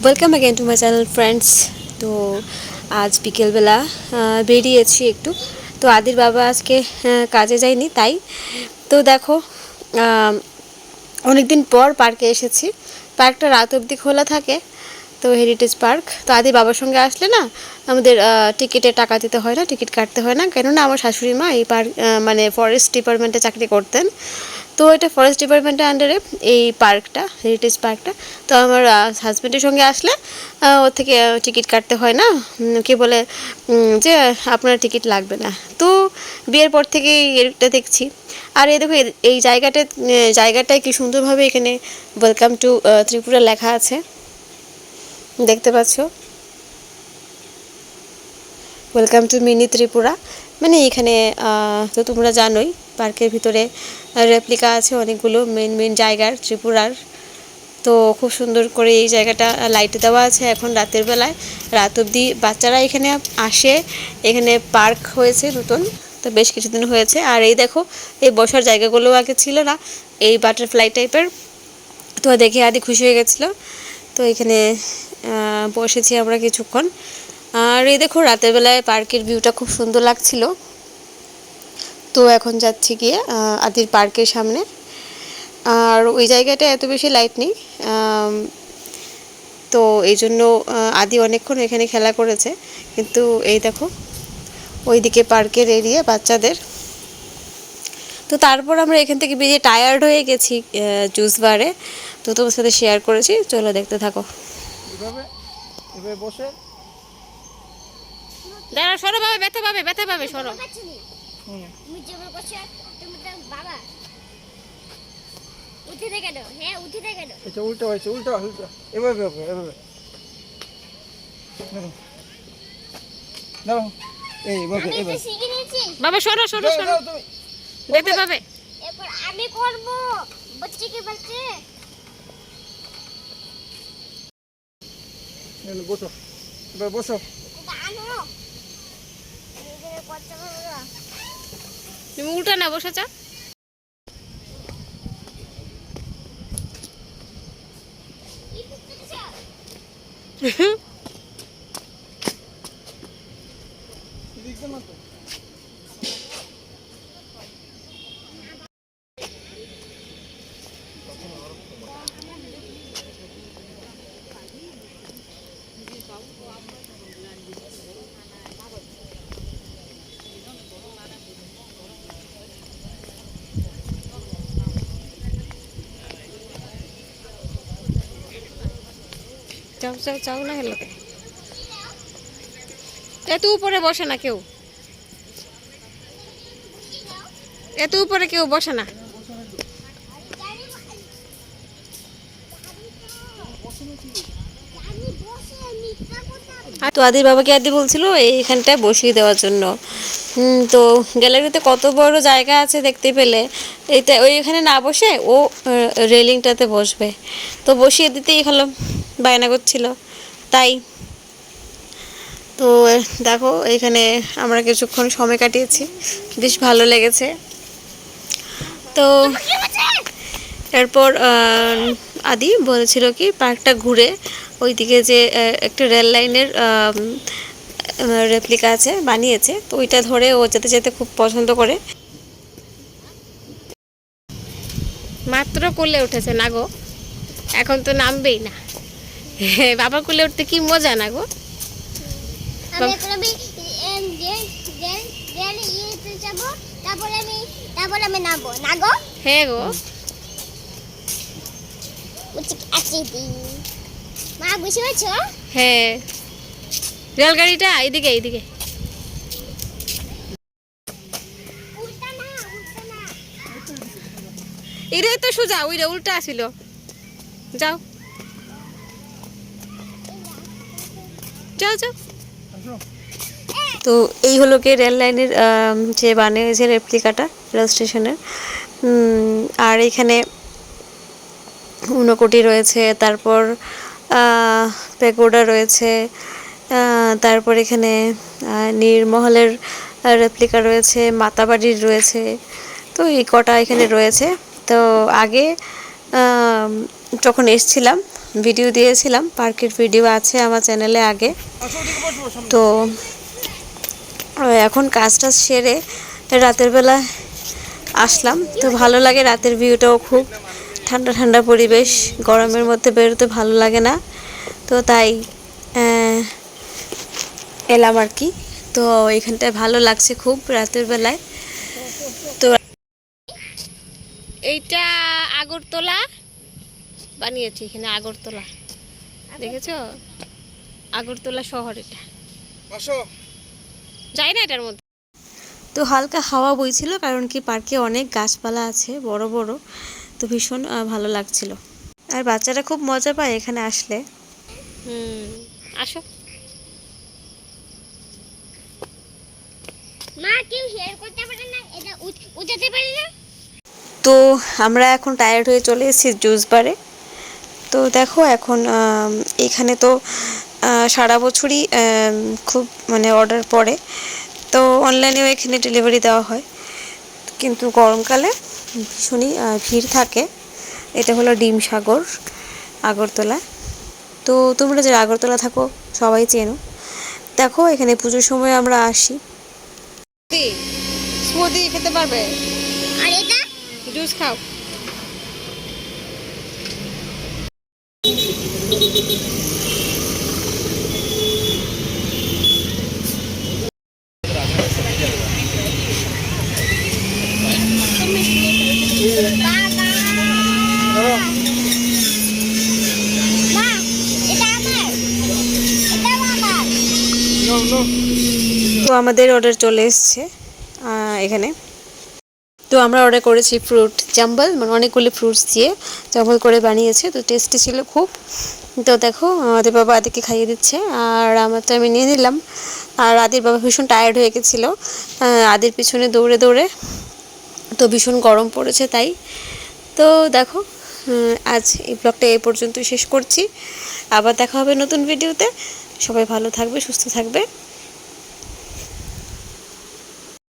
Welcome again to my channel friends তো আজ বিকেলবেলা বেরিয়েছি একটু। তো আদির বাবা আজকে কাজে যায়নি, তাই। তো দেখো অনেক দিন পর পার্কে এসেছি। পার্কটা রাত অবধি খোলা থাকে, তো হেরিটেজ পার্ক তো আদি বাবার সঙ্গে আসলে না, আমাদের টিকিটের টাকা দিতে হয় না, টিকিট কাটতে হয় না। কেননা আমার শাশুড়ি মা এই পার্ক মানে ফরেস্ট ডিপার্টমেন্টে চাকরি করতেন। তো এটা ফরেস্ট ডিপার্টমেন্টের আন্ডারে এই পার্কটা হেরিটেজ পার্কটা তো আমার হাজব্যান্ডের সঙ্গে আসলে ওর থেকে টিকিট কাটতে হয় না। কি বলে যে আপনার টিকিট লাগবে না। তো বিয়ের পর থেকেই এটা দেখছি। আর এই দেখো এই জায়গাটা জায়গাটায় কি সুন্দরভাবে এখানে ওয়েলকাম টু ত্রিপুরা লেখা আছে। দেখতে পাচ্ছ? ওয়েলকাম টু মিনি ত্রিপুরা মানে এখানে তো তোমরা জানোই, পার্কের ভিতরে রেপ্লিকা আছে অনেকগুলো মেন মেন জায়গার, ত্রিপুরার। তো খুব সুন্দর করে এই জায়গাটা লাইট দেওয়া আছে এখন রাতের বেলায়। রাত অবধি বাচ্চারা এখানে আসে। এখানে পার্ক হয়েছে নতুন, তো বেশ কিছুদিন হয়েছে। আর এই দেখো, এই বসার জায়গাগুলো আগে ছিল না, এই বাটারফ্লাই টাইপের তো দেখে আদি খুশি হয়ে গেছিল। তো এখানে বসেছি আমরা কিছুক্ষণ। আর এই দেখো, রাতের বেলায় পার্কের ভিউটা খুব সুন্দর লাগছিল। তো এখন যাচ্ছি গিয়ে আদির পার্কের সামনে। আর ওই জায়গাটা এত বেশি লাইট নেই। তো এই জন্য আদি অনেকক্ষণ এখানে খেলা করেছে। কিন্তু এই দেখো, ওইদিকে পার্কের এরিয়া বাচ্চাদের। তো তারপর আমরা এখান থেকে বেরিয়ে টায়ার্ড হয়ে গেছি জুস বারে তো তোমার সাথে শেয়ার করেছি। চলো দেখতে থাকো। এভাবে এভাবে বসে দাঁড়া সরো পাবে ব্যথা পাবে ব্যথা পাবে সরো। বাবা। হ্যাঁ উঠে থেকে কেন? এটা উল্টো হয়েছে উল্টো উল্টো। এভাবে এভাবে এভাবে। এই এভাবে এভাবে। বাবা সরো সরো সরো। ব্যথা পাবে। এরপর আমি করব। বাচ্চা কি বাচ্চা বসো। এবার বসো আনো নিজের বাচ্চা করব তুমি উল্টা না বসে চা। কি যাও যাও যাও না হেলো এত উপরে বসে না কেউ। এত উপরে কেউ বসে না। তো আদির বাবাকে আদি বলছিল এইখানটায় বসিয়ে দেওয়ার জন্য। তো গ্যালারিতে কত বড় জায়গা আছে দেখতে পেলে এটা ওই এখানে না বসে ও রেলিংটাতে বসবে। তো বসিয়ে দিতেই হলো বায়না করছিল তাই। তো দেখো এখানে আমরা কিছুক্ষণ সময় কাটিয়েছি বেশ ভালো লেগেছে। তো এরপর আহ, আদি বলেছিল কি পার্কটা ঘুরে ওইদিকে যে একটা রেল লাইনের রেপ্লিকা আছে বানিয়েছে। তো ওইটা ধরে ও যেতে যেতে খুব পছন্দ করে। মাত্র কোলে উঠেছে না গো? এখন তো নামবেই না। বাবা কোলে উঠতে কি মজা না গো? আমি এখন মা বুঝতে পারছ? হ্যাঁ। রেলগাড়িটা উল্টা না এটাই তো সোজা ওইটা উল্টা আসিল যাও। যাও যাও। তো এই হলো কি রেল লাইনের যে বানিয়েছে রেপ্লিকাটা রেল স্টেশনের। আর এখানে ঊনকোটি রয়েছে, তারপর পেগোডা রয়েছে তারপর এখানে নীরমহলের রেপ্লিকা রয়েছে, মাতাবাড়ির রয়েছে, তো এই কটা এখানে রয়েছে। তো আগে যখন এসছিলাম, ভিডিও দিয়েছিলাম, পার্কের ভিডিও আছে আমার চ্যানেলে আগে। তো এখন কাজ টাজ সেরে রাতের বেলা আসলাম। তো ভালো লাগে রাতের ভিউটাও খুব। ঠান্ডা ঠান্ডা পরিবেশ গরমের মধ্যে বেরোতে ভালো লাগে না। তো তাই এলাম আর কি। তো এখানটায় ভালো লাগছে খুব রাতের বেলায়। তো এইটা আগরতলা। বানিয়েছি এখানে আগরতলা। দেখেছ? আগরতলা শহর এটা। যাই না এটার মধ্যে। তো হালকা হাওয়া বইছিল কারণ কি পার্কে অনেক গাছপালা আছে বড় বড়। তো ভীষণ ভালো লাগছিল। আর বাচ্চারা খুব মজা পায় এখানে আসলে। হুম আসো। মা কেউ শেয়ার করতে পারে না? এটা উঠাতে পারে না? তো আমরা এখন টায়ার্ড হয়ে চলে এসেছি জুস বারে তো দেখো এখন এখানে তো সারা বছরই খুব মানে অর্ডার পড়ে। তো অনলাইনেও এখানে ডেলিভারি দেওয়া হয়। কিন্তু গরমকালে ভীষণই ভিড় থাকে। এটা হলো ডিম সাগর আগরতলা। তো তোমরা যারা আগরতলা থাকো সবাই চেনো। দেখো এখানে পুজোর সময় আমরা আসি। স্মুদি খেতে পারবে? আর এটা? জুস খাও বাবা ধরো মা এটা আমার এটাও আমার নো নো তো আমাদের অর্ডার চলে এসছে এখানে। তো আমরা অর্ডার করেছি ফ্রুট জাম্বল মানে অনেকগুলি ফ্রুটস দিয়ে জাম্বল করে বানিয়েছে, তো টেস্টি ছিল খুব। তো দেখো আমাদের বাবা আদিকে খাইয়ে দিচ্ছে, আর আমারটা আমি নিয়ে নিলাম। আর আদির বাবা ভীষণ টায়ার্ড হয়ে গেছিল আদির পিছনে দৌড়ে দৌড়ে। তো ভীষণ গরম পড়েছে তাই। তো দেখো আজ এই ব্লগটা এই পর্যন্তই শেষ করছি। আবার দেখা হবে নতুন ভিডিওতে সবাই ভালো থাকবে, সুস্থ থাকবে।